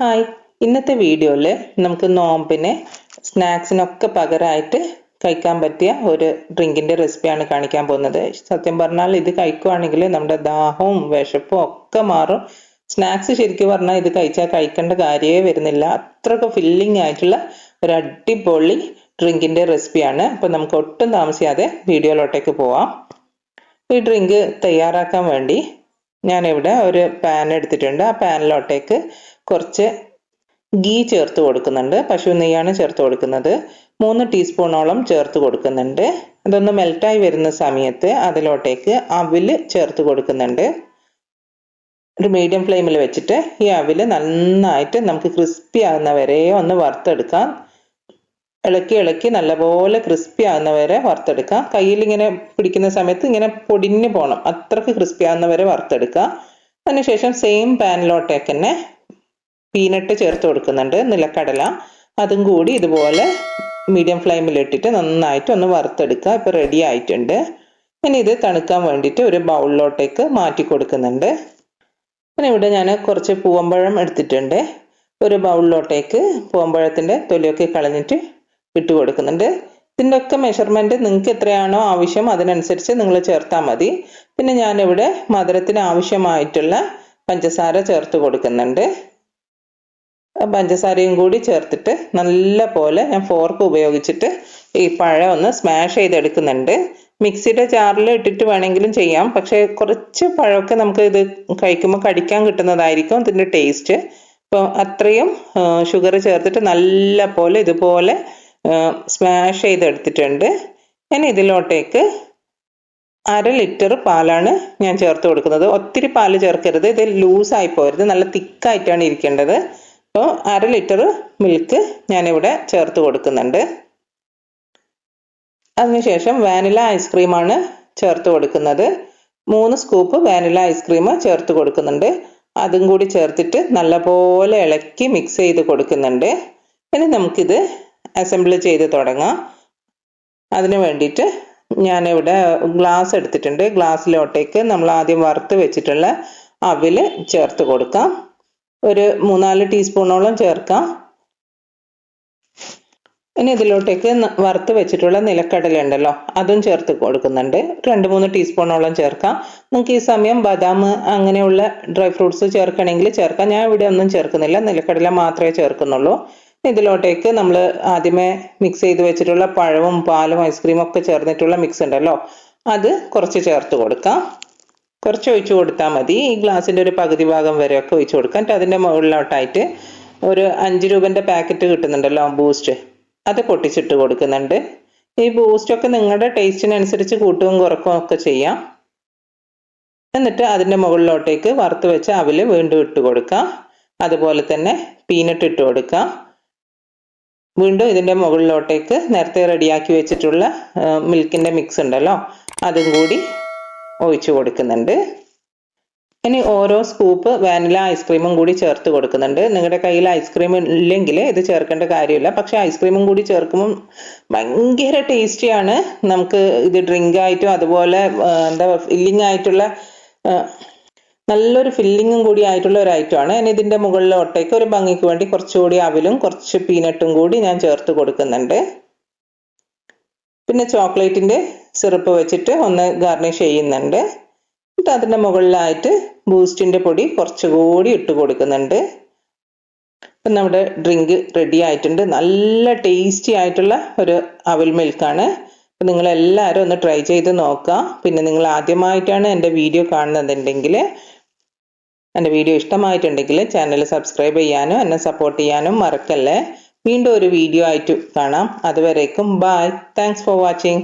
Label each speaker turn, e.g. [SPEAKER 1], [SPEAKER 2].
[SPEAKER 1] Hi. ഇന്നത്തെ വീഡിയോയിൽ നമുക്ക് നോമ്പിന് സ്നാക്സിനൊക്കെ പകരമായിട്ട് കഴിക്കാൻ പറ്റിയ ഒരു ഡ്രിങ്കിന്റെ റെസിപ്പിയാണ് കാണിക്കാൻ പോകുന്നത്. സത്യം പറഞ്ഞാൽ ഇത് കഴിക്കുവാണെങ്കിൽ നമ്മുടെ ദാഹവും വിശപ്പും ഒക്കെ മാറും. സ്നാക്സ് ശരിക്കും പറഞ്ഞാൽ ഇത് കഴിച്ചാൽ കഴിക്കേണ്ട കാര്യമേ വരുന്നില്ല. അത്രയ്ക്ക് ഫില്ലിംഗ് ആയിട്ടുള്ള ഒരു അടിപൊളി ഡ്രിങ്കിന്റെ റെസിപ്പിയാണ്. അപ്പോൾ നമുക്ക് ഒട്ടും താമസിയാതെ വീഡിയോയിലോട്ടേക്ക് പോവാം. ഈ ഡ്രിങ്ക് തയ്യാറാക്കാൻ വേണ്ടി ഞാനിവിടെ ഒരു പാൻ എടുത്തിട്ടുണ്ട്. ആ പാനിലോട്ടേക്ക് കുറച്ച് ഗീ ചേർത്ത് കൊടുക്കുന്നുണ്ട്. പശു നെയ്യാണ് ചേർത്ത് കൊടുക്കുന്നത്. മൂന്ന് ടീസ്പൂണോളം ചേർത്ത് കൊടുക്കുന്നുണ്ട്. അതൊന്ന് മെൽറ്റായി വരുന്ന സമയത്ത് അതിലോട്ടേക്ക് അവിൽ ചേർത്ത് കൊടുക്കുന്നുണ്ട്. ഒരു മീഡിയം ഫ്ലെയിമിൽ വെച്ചിട്ട് ഈ അവിൽ നന്നായിട്ട് നമുക്ക് ക്രിസ്പി ആകുന്ന വരെ ഒന്ന് വറുത്തെടുക്കാം. ഇളക്കി ഇളക്കി നല്ലപോലെ ക്രിസ്പി ആകുന്ന വരെ വറുത്തെടുക്കുക. കയ്യിൽ ഇങ്ങനെ പിടിക്കുന്ന സമയത്ത് ഇങ്ങനെ പൊടിഞ്ഞു പോകണം അത്രയ്ക്ക് ക്രിസ്പി ആകുന്ന വരെ വറുത്തെടുക്കുക. അതിനുശേഷം സെയിം പാനിലോട്ടേക്ക് തന്നെ പീനട്ട് ചേർത്ത് കൊടുക്കുന്നുണ്ട്. നിലക്കടല. അതും കൂടി ഇതുപോലെ മീഡിയം ഫ്ലെയിമിൽ ഇട്ടിട്ട് നന്നായിട്ട് ഒന്ന് വറുത്തെടുക്കുക. ഇപ്പോൾ റെഡി ആയിട്ടുണ്ട്. ഇനി ഇത് തണുക്കാൻ വേണ്ടിയിട്ട് ഒരു ബൗളിലോട്ടേക്ക് മാറ്റി കൊടുക്കുന്നുണ്ട്. പിന്നെ ഇവിടെ ഞാൻ കുറച്ച് പൂവമ്പഴം എടുത്തിട്ടുണ്ട്. ഒരു ബൗളിലോട്ടേക്ക് പൂവമ്പഴത്തിന്റെ തൊലിയൊക്കെ കളഞ്ഞിട്ട് ഇട്ട് കൊടുക്കുന്നുണ്ട്. ഇതിന്റെ ഒക്കെ മെഷർമെന്റ് നിങ്ങൾക്ക് എത്രയാണോ ആവശ്യം അതിനനുസരിച്ച് നിങ്ങൾ ചേർത്താൽ മതി. പിന്നെ ഞാനിവിടെ മധുരത്തിന് ആവശ്യമായിട്ടുള്ള പഞ്ചസാര ചേർത്ത് കൊടുക്കുന്നുണ്ട്. പഞ്ചസാരയും കൂടി ചേർത്തിട്ട് നല്ല പോലെ ഞാൻ ഫോർക്ക് ഉപയോഗിച്ചിട്ട് ഈ പഴം ഒന്ന് സ്മാഷ് ചെയ്തെടുക്കുന്നുണ്ട്. മിക്സിയുടെ ജാറിൽ ഇട്ടിട്ട് വേണമെങ്കിലും ചെയ്യാം. പക്ഷേ കുറച്ച് പഴമൊക്കെ നമുക്ക് ഇത് കഴിക്കുമ്പോൾ കടിക്കാൻ കിട്ടുന്നതായിരിക്കും ഇതിന്റെ ടേസ്റ്റ് അപ്പോൾ അത്രയും ഷുഗർ ചേർത്തിട്ട് നല്ല പോലെ ഇതുപോലെ സ്മാഷ് ചെയ്തെടുത്തിട്ടുണ്ട്. ഞാൻ ഇതിലോട്ടേക്ക് അര ലിറ്റർ പാലാണ് ഞാൻ ചേർത്ത് കൊടുക്കുന്നത്. ഒത്തിരി പാൽ ചേർക്കരുത്. ഇത് ലൂസായി പോരുത്. നല്ല തിക്കായിട്ടാണ് ഇരിക്കേണ്ടത്. അപ്പോൾ അര ലിറ്റർ മിൽക്ക് ഞാനിവിടെ ചേർത്ത് കൊടുക്കുന്നുണ്ട്. അതിനുശേഷം വാനില ഐസ്ക്രീമാണ് ചേർത്ത് കൊടുക്കുന്നത്. മൂന്ന് സ്കൂപ്പ് വാനില ഐസ്ക്രീം ചേർത്ത് കൊടുക്കുന്നുണ്ട്. അതും കൂടി ചേർത്തിട്ട് നല്ലപോലെ ഇളക്കി മിക്സ് ചെയ്ത് കൊടുക്കുന്നുണ്ട്. ഇനി നമുക്കിത് അസംബിൾ ചെയ്ത് തുടങ്ങാം. അതിന് വേണ്ടിയിട്ട് ഞാനിവിടെ ഗ്ലാസ് എടുത്തിട്ടുണ്ട്. ഗ്ലാസ്സിലോട്ടേക്ക് നമ്മൾ ആദ്യം വറുത്ത് വെച്ചിട്ടുള്ള അവിൽ ചേർത്ത് കൊടുക്കാം. ഒരു മൂന്നാൽ ടീസ്പൂണോളം ചേർക്കാം. ഇനി ഇതിലോട്ടേക്ക് വറുത്ത് വെച്ചിട്ടുള്ള നിലക്കടല ഉണ്ടല്ലോ അതും ചേർത്ത് കൊടുക്കുന്നുണ്ട്. രണ്ട് മൂന്ന് ടീസ്പൂണോളം ചേർക്കാം. നിങ്ങൾക്ക് ഈ സമയം ബദാം അങ്ങനെയുള്ള ഡ്രൈ ഫ്രൂട്ട്സ് ചേർക്കണമെങ്കിൽ ചേർക്കാം. ഞാൻ ഇവിടെ ഒന്നും ചേർക്കുന്നില്ല. നിലക്കടല മാത്രമേ ചേർക്കുന്നുള്ളൂ. ഇതിലോട്ടേക്ക് നമ്മൾ ആദ്യമേ മിക്സ് ചെയ്ത് വെച്ചിട്ടുള്ള പഴവും പാലും ഐസ്ക്രീമും ഒക്കെ ചേർന്നിട്ടുള്ള മിക്സ് ഉണ്ടല്ലോ. അത് കുറച്ച് ചേർത്ത് കൊടുക്കാം. കുറച്ച് ഒഴിച്ചു കൊടുത്താൽ മതി. ഈ ഗ്ലാസിന്റെ ഒരു പകുതി ഭാഗം വരെയൊക്കെ ഒഴിച്ചു കൊടുക്കാം. എന്നിട്ട് അതിന്റെ മുകളിലോട്ടായിട്ട് ഒരു അഞ്ച് രൂപന്റെ പാക്കറ്റ് കിട്ടുന്നുണ്ടല്ലോ ബൂസ്റ്റ് അത് പൊട്ടിച്ചിട്ട് കൊടുക്കുന്നുണ്ട്. ഈ ബൂസ്റ്റൊക്കെ നിങ്ങളുടെ ടേസ്റ്റിനനുസരിച്ച് കൂട്ടുകയും കുറക്കുകയും ഒക്കെ ചെയ്യാം. എന്നിട്ട് അതിന്റെ മുകളിലോട്ടേക്ക് വറുത്ത് വെച്ച അവിൽ വീണ്ടും ഇട്ട് കൊടുക്കാം. അതുപോലെ തന്നെ പീനട്ട് ഇട്ട് കൊടുക്കാം. വീണ്ടും ഇതിന്റെ മുകളിലോട്ടേക്ക് നേരത്തെ റെഡിയാക്കി വെച്ചിട്ടുള്ള മിൽക്കിന്റെ മിക്സ് ഉണ്ടല്ലോ അതും കൂടി ഒഴിച്ചു കൊടുക്കുന്നുണ്ട്. ഇനി ഓരോ സ്കൂപ്പ് വാനില ഐസ്ക്രീമും കൂടി ചേർത്ത് കൊടുക്കുന്നുണ്ട്. നിങ്ങളുടെ കയ്യിൽ ഐസ്ക്രീം ഇല്ലെങ്കിൽ ഇത് ചേർക്കേണ്ട കാര്യമില്ല. പക്ഷെ ഐസ്ക്രീമും കൂടി ചേർക്കുമ്പോൾ ഭയങ്കര ടേസ്റ്റിയാണ് നമുക്ക് ഇത് ഡ്രിങ്ക് ആയിട്ടും അതുപോലെ എന്താ ഫില്ലിംഗ് ആയിട്ടുള്ള നല്ലൊരു ഫില്ലിങ്ങും കൂടി ആയിട്ടുള്ള ഒരു ഐറ്റമാണ് ഇനി ഇതിന്റെ മുകളിലോട്ടേക്ക് ഒരു ഭംഗിക്ക് വേണ്ടി കുറച്ചുകൂടി അവിലും കുറച്ച് പീനട്ടും കൂടി ഞാൻ ചേർത്ത് കൊടുക്കുന്നുണ്ട്. പിന്നെ ചോക്ലേറ്റിന്റെ സിറപ്പ് വെച്ചിട്ട് ഒന്ന് ഗാർണിഷ് ചെയ്യുന്നുണ്ട്. എന്നിട്ട് അതിന്റെ മുകളിലായിട്ട് ബൂസ്റ്റിന്റെ പൊടി കുറച്ചുകൂടി ഇട്ട് കൊടുക്കുന്നുണ്ട്. ഇപ്പം നമ്മുടെ ഡ്രിങ്ക് റെഡി ആയിട്ടുണ്ട്. നല്ല ടേസ്റ്റി ആയിട്ടുള്ള ഒരു അവൽ മിൽക്കാണ് അപ്പം നിങ്ങളെല്ലാവരും ഒന്ന് ട്രൈ ചെയ്ത് നോക്കുക. പിന്നെ നിങ്ങൾ ആദ്യമായിട്ടാണ് എന്റെ വീഡിയോ കാണുന്നതുണ്ടെങ്കിൽ എന്റെ വീഡിയോ ഇഷ്ടമായിട്ടുണ്ടെങ്കിൽ ചാനൽ സബ്സ്ക്രൈബ് ചെയ്യാനും എന്നെ സപ്പോർട്ട് ചെയ്യാനും മറക്കല്ലേ. വീണ്ടും ഒരു വീഡിയോ ആയിട്ട് കാണാം. അതുവരേക്കും ബായ് താങ്ക്സ് ഫോർ വാച്ചിങ്